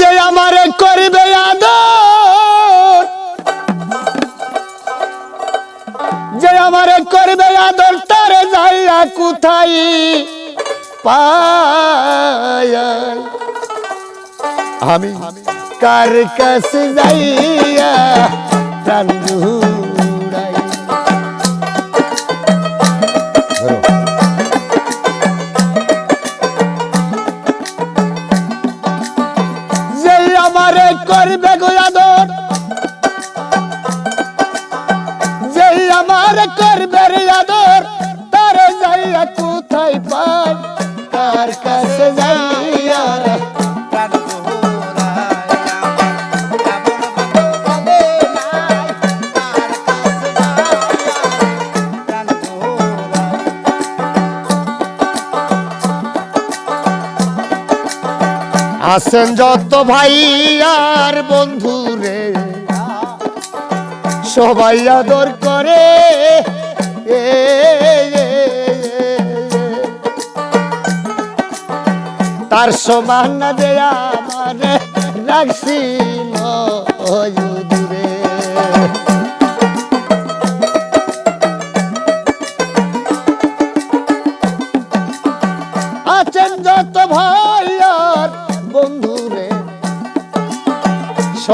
যে আমারে করবে আদর, যে আমারে করবে আদর, তার যাইয়া কোথায় পায়? আমি কার কাছে যাইয়া প্রাণ করবে গো আদর। যেই আমার করবে রে আদর তারে যাইয়া কোথায় পাই আছেন যত ভাই আর বন্ধু রে সবাই আদর করে। তার সমান না দেয়া মানে রাখছিল ওই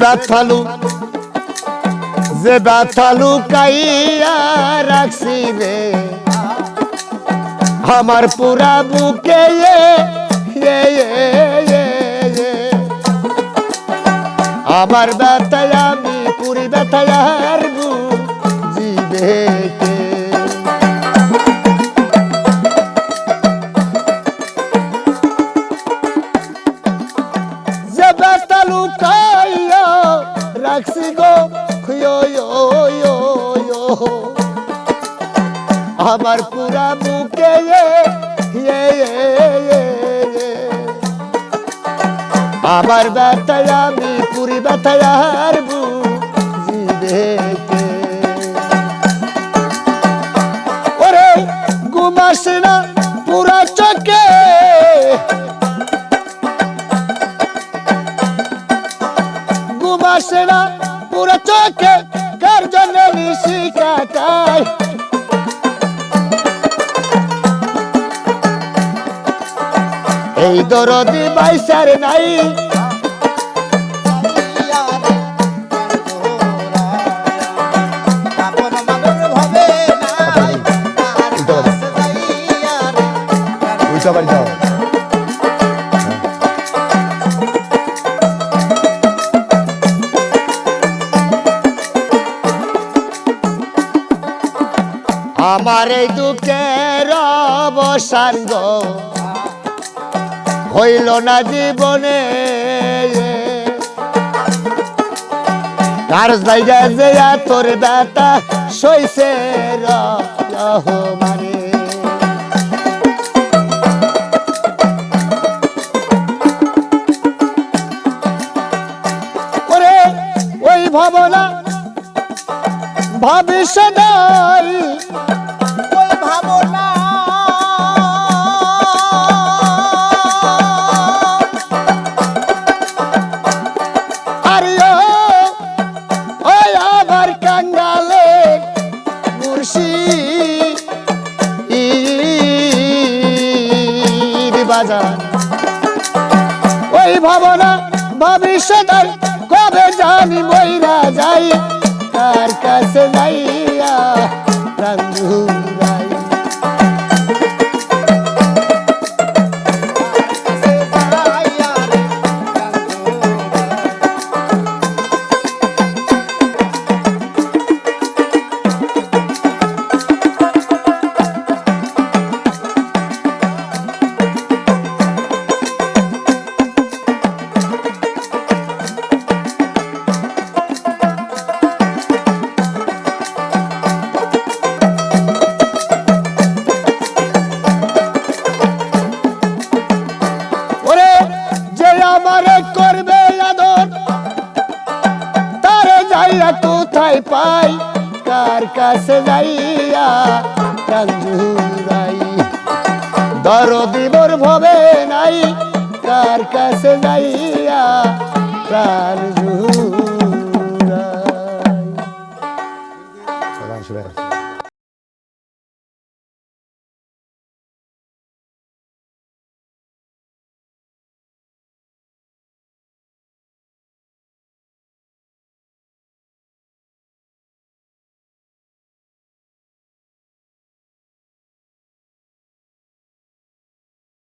ব্যথালু যে ব্যথালু কাইয়া রাখছি রে আমার পুরা বুকে। আমার ব্যথায় আমি পুরি ব্যথায় আমার পুরা বুকে। আমার ব্যথায় আমি পুরি ব্যথায় আর বুঝিবে ওরে ঘুমাস না পুরা চোখে। ঘুমাসে না পুরো চোখে, কার জন্য নিশি কাটায়? এই দরদি বাইসার নাই। উল্টা বাড়ি যাও। আমার এই দুঃখের অবসান গো। হইল না জীবনে। কার জায়গা যে তোর ওরে ওই ভাবনা ভবিষ্যদাই মুর্শিদ ওই ভাবনা ভবিষ্যৎ কবে জানি বইরা যাই কার কাছে যাইয়া কোথায় পাই, কার কাছে যাইয়া প্রাণ জুড়াই? দরদি মোর ভবে নাই, কার কাছে যাইয়া প্রাণ জুড়াই?